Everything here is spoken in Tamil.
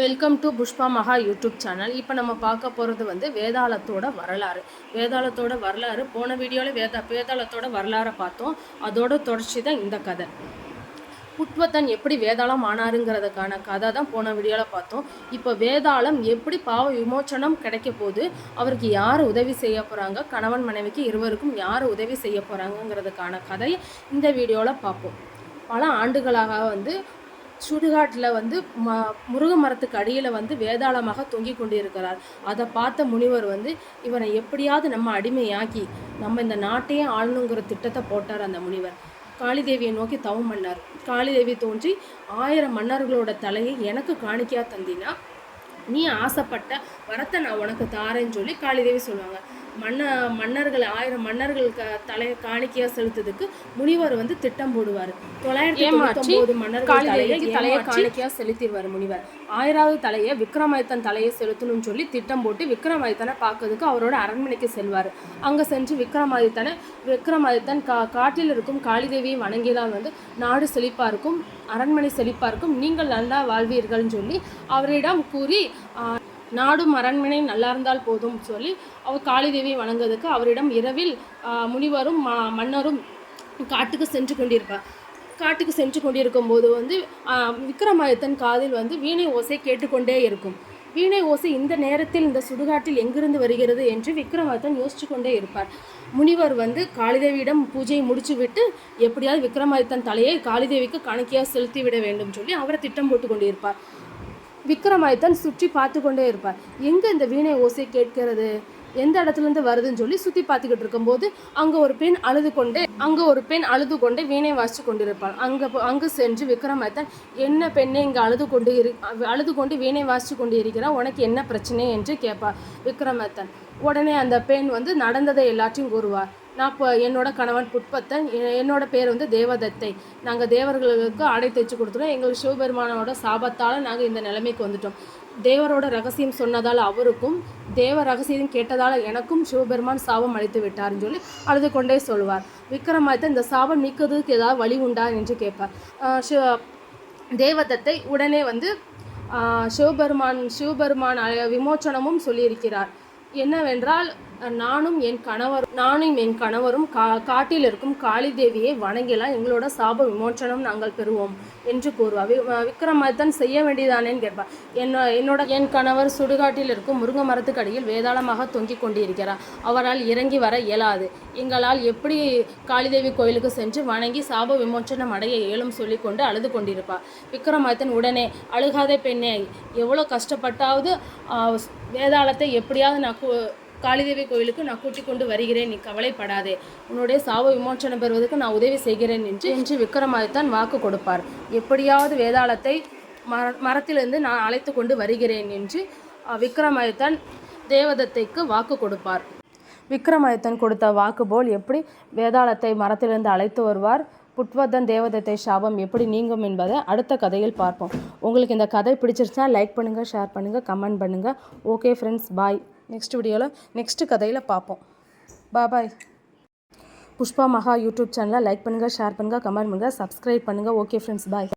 வெல்கம் டு புஷ்பா மகா யூடியூப் சேனல் இப்போ நம்ம பார்க்க போகிறது வந்து வேதாளத்தோட வரலாறு. வேதாளத்தோட வரலாறு போன வீடியோவில் வேத வேதாளத்தோட வரலாறை பார்த்தோம். அதோட தொடர்ச்சி தான் இந்த கதை. புட்வத்தன் எப்படி வேதாளம் ஆனாருங்கிறதுக்கான கதை தான் போன வீடியோவில் பார்த்தோம். இப்போ வேதாளம் எப்படி பாவ விமோச்சனம் கிடைக்க போது அவருக்கு யார் உதவி செய்ய போகிறாங்க கணவன் மனைவிக்கு இருவருக்கும் யார் உதவி செய்ய போகிறாங்கங்கிறதுக்கான கதையை இந்த வீடியோவில் பார்ப்போம். பல ஆண்டுகளாக வந்து சுடுகாட்டில் வந்து ம முருக மரத்துக்கு அடியில் வந்து வேதாளமாக தொங்கிக் கொண்டிருக்கிறார். அதை பார்த்த முனிவர் வந்து இவனை எப்படியாவது நம்ம அடிமையாக்கி நம்ம இந்த நாட்டையே ஆளணுங்கிற திட்டத்தை போட்டார் அந்த முனிவர். காளிதேவியை நோக்கி தவம் பண்ணார். காளிதேவி தோன்றி ஆயிரம் மன்னர்களோட தலையை எனக்கு காணிக்கையாக தந்தினா நீ ஆசைப்பட்ட வரத்தை நான் உனக்கு தாரேன்னு சொல்லி காளிதேவி சொல்லுவாங்க. மன்ன மன்னர்கள் ஆயிரம் மன்னர்கள் க தலையை காணிக்கையாக செலுத்துறதுக்கு முனிவர் வந்து திட்டம் போடுவார். தொள்ளாயிரத்தி தொண்ணூத்தொம்பது மன்னர்கள் தலையை காணிக்கையாக செலுத்திடுவார் முனிவர். ஆயிராவது தலையை விக்ரமாதித்தன் தலையை செலுத்தணும்னு சொல்லி திட்டம் போட்டு விக்ரமாதித்தனை பார்க்கறதுக்கு அவரோட அரண்மனைக்கு செல்வார். அங்கே சென்று விக்ரமாதித்தனை விக்ரமாதித்தன் கா காட்டில் இருக்கும் காளிதேவியை வணங்கினால் வந்து நாடு செழிப்பாக இருக்கும் அரண்மனை செழிப்பாக இருக்கும் நீங்கள் நல்லா வாழ்வீர்கள்னு சொல்லி அவரிடம் கூறி நாடும் அரண்மனை நல்லா இருந்தால் போதும் சொல்லி அவர் காளிதேவியை வணங்குவதற்கு அவரிடம் இரவில் முனிவரும் மன்னரும் காட்டுக்கு சென்று கொண்டிருப்பார் காட்டுக்கு சென்று கொண்டிருக்கும் போது வந்து விக்ரமாதித்தன் காதில் வந்து வீணை ஓசை கேட்டுக்கொண்டே இருக்கும். வீணை ஓசை இந்த நேரத்தில் இந்த சுடுகாட்டில் எங்கிருந்து வருகிறது என்று விக்ரமாதித்தன் யோசிச்சு கொண்டே இருப்பார். முனிவர் வந்து காளிதேவியிடம் பூஜையை முடிச்சுவிட்டு எப்படியாவது விக்ரமாதித்தன் தலையை காளிதேவிக்கு காணிக்கையாக செலுத்தி விட வேண்டும் சொல்லி அவரை திட்டம் போட்டு கொண்டிருப்பார் விக்ரமாதித்தன் சுற்றி பார்த்து கொண்டே இருப்பார். எங்கே இந்த வீணை ஓசை கேட்கிறது? எந்த இடத்துலேருந்து வருதுன்னு சொல்லி சுற்றி பார்த்துக்கிட்டு இருக்கும்போது அங்கே ஒரு பெண் அழுது கொண்டே அங்கே ஒரு பெண் அழுது கொண்டே வீணை வாசித்து கொண்டிருப்பாள். அங்கே அங்கே சென்று விக்ரமாதித்தன் என்ன பெண்ணை இங்கே அழுது கொண்டு இரு அழுது கொண்டு வீணை வாசித்து கொண்டு இருக்கிறா உனக்கு என்ன பிரச்சனை? என்று கேட்பார் விக்ரமாதித்தன். உடனே அந்த பெண் வந்து நடந்ததை எல்லாத்தையும் கூறுவார் நான் இப்போ என்னோட கணவன் புட்பத்தன். என்னோட பேர் வந்து தேவதத்தை. நாங்கள் தேவர்களுக்கு ஆடை தைச்சு கொடுத்துருவோம் எங்களுக்கு சிவபெருமானோட சாபத்தால் நாங்கள் இந்த நிலைமைக்கு வந்துட்டோம். தேவரோட ரகசியம் சொன்னதால் அவருக்கும் தேவ ரகசியம் கேட்டதால் எனக்கும் சிவபெருமான் சாபம் அளித்து விட்டார்னு சொல்லி அழுது கொண்டே சொல்வார் விக்ரமாதித்தன் இந்த சாபம் நீக்குவதற்கு ஏதாவது வழி உண்டா? என்று கேட்பார். சிவ தேவதத்தை உடனே வந்து சிவபெருமான் சிவபெருமான் விமோச்சனமும் சொல்லியிருக்கிறார். என்னவென்றால் நானும் என் கணவரும் நானும் என் கணவரும் கா காட்டில் இருக்கும் காளி தேவியை வணங்கிலாம் எங்களோட சாப விமோச்சனம் நாங்கள் பெறுவோம் என்று கூறுவார். வி- விக்ரமாதித்தன் செய்ய வேண்டியதானேன்னு கேட்பார். என்ன என்னோட என் கணவர் சுடுகாட்டில் இருக்கும் முருங்கை மரத்துக்கு அடியில் வேதாளமாக தொங்கிக் கொண்டிருக்கிறார். அவரால் இறங்கி வர இயலாது. எங்களால் எப்படி காளிதேவி கோயிலுக்கு சென்று வணங்கி சாப விமோச்சனம் அடைய இயலும் சொல்லி கொண்டு அழுது கொண்டிருப்பார். விக்ரமாதித்தன் உடனே அழுகாத பெண்ணே எவ்வளோ கஷ்டப்பட்டாவது வேதாளத்தை எப்படியாவது நான் காளிதேவி கோயிலுக்கு நான் கூட்டிக் கொண்டு வருகிறேன் நீ கவலைப்படாதே. உன்னுடைய சாப விமோச்சனம் பெறுவதற்கு நான் உதவி செய்கிறேன் என்று என்று விக்ரமாதித்தான் வாக்கு கொடுப்பார். எப்படியாவது வேதாளத்தை மர மரத்திலிருந்து நான் அழைத்து கொண்டு வருகிறேன் என்று விக்ரமாதித்தன் தேவதத்தைக்கு வாக்கு கொடுப்பார். விக்ரமாதித்தன் கொடுத்த வாக்கு போல் எப்படி வேதாளத்தை மரத்திலிருந்து அழைத்து வருவார்? புட்வர்தன் தேவதத்தை சாபம் எப்படி நீங்கும் என்பதை அடுத்த கதையில் பார்ப்போம். உங்களுக்கு இந்த கதை பிடிச்சிருச்சா லைக் பண்ணுங்கள் ஷேர் பண்ணுங்கள் கமெண்ட் பண்ணுங்கள் ஓகே ஃப்ரெண்ட்ஸ் பாய் நெக்ஸ்ட் வீடியோவில் நெக்ஸ்ட் கதையில் பார்ப்போம். பாய் புஷ்பா மகா யூடியூப் சேனலை லைக் பண்ணுங்கள் ஷேர் பண்ணுங்கள் கமெண்ட் பண்ணுங்கள் சப்ஸ்கிரைப் பண்ணுங்கள் ஓகே ஃப்ரெண்ட்ஸ் பாய்